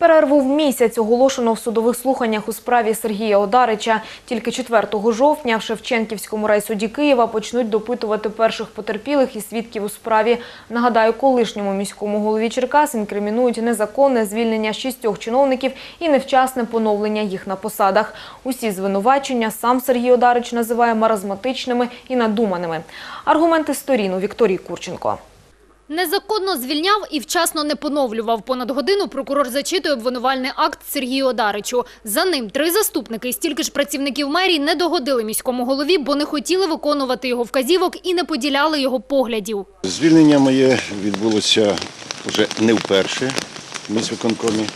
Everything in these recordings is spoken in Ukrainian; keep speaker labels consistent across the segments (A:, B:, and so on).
A: Перерву в місяць оголошено в судових слуханнях у справі Сергія Одарича. Тільки 4 жовтня в Шевченківському райсуді Києва почнуть допитувати перших потерпілих і свідків у справі. Нагадаю, колишньому міському голові Черкас інкримінують незаконне звільнення шістьох чиновників і невчасне поновлення їх на посадах. Усі звинувачення сам Сергій Одарич називає маразматичними і надуманими. Аргументи сторін у Вікторії Курченко.
B: Незаконно звільняв і вчасно не поновлював. Понад годину прокурор зачитує обвинувальний акт Сергію Одаричу. За ним три заступники і стільки ж працівників мерії не догодили міському голові, бо не хотіли виконувати його вказівок і не поділяли його поглядів.
C: Звільнення моє відбулося вже не вперше в міськвиконкомі.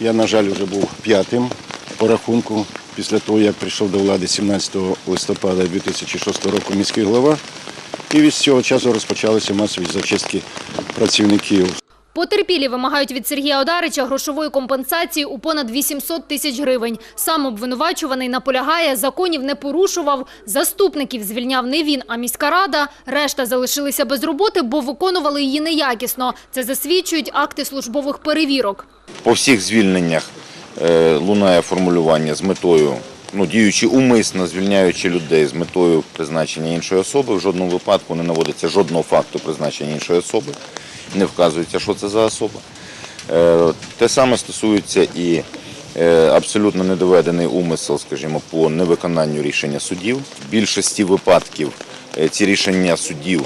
C: Я, на жаль, вже був п'ятим по рахунку після того, як прийшов до влади 17 листопада 2006 року міський голова. І від цього часу розпочалися масові зачистки працівників.
B: Потерпілі вимагають від Сергія Одарича грошової компенсації у понад 800 тисяч гривень. Сам обвинувачуваний наполягає, законів не порушував, заступників звільняв не він, а міська рада. Решта залишилися без роботи, бо виконували її неякісно. Це засвідчують акти службових перевірок.
D: По всіх звільненнях е, лунає формулювання з метою, ну, діючи умисно, звільняючи людей з метою призначення іншої особи. В жодному випадку не наводиться жодного факту призначення іншої особи, не вказується, що це за особа. Е, те саме стосується і е, абсолютно недоведений умисел, скажімо, по невиконанню рішення судів. В більшості випадків е, ці рішення судів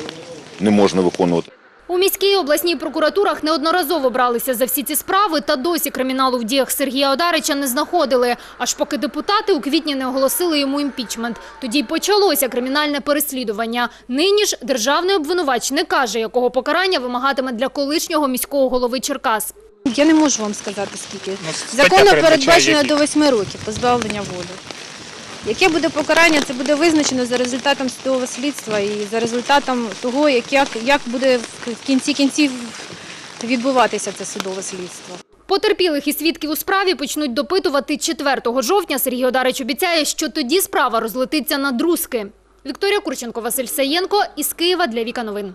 D: не можна виконувати.
B: У міській обласній прокуратурах неодноразово бралися за всі ці справи, та досі криміналу в діях Сергія Одарича не знаходили. Аж поки депутати у квітні не оголосили йому імпічмент. Тоді й почалося кримінальне переслідування. Нині ж державний обвинувач не каже, якого покарання вимагатиме для колишнього міського голови Черкас.
E: Я не можу вам сказати скільки.
F: стаття
E: Законом передбачено до 8 років позбавлення волі. Яке буде покарання, це буде визначено за результатом судового слідства і за результатом того, як, як, як буде в кінці кінців відбуватися це судове слідство.
B: Потерпілих і свідків у справі почнуть допитувати 4 жовтня. Сергій Одарич обіцяє, що тоді справа розлетиться на друзки. Вікторія Курченко, Василь Саєнко із Києва для Віка Новин.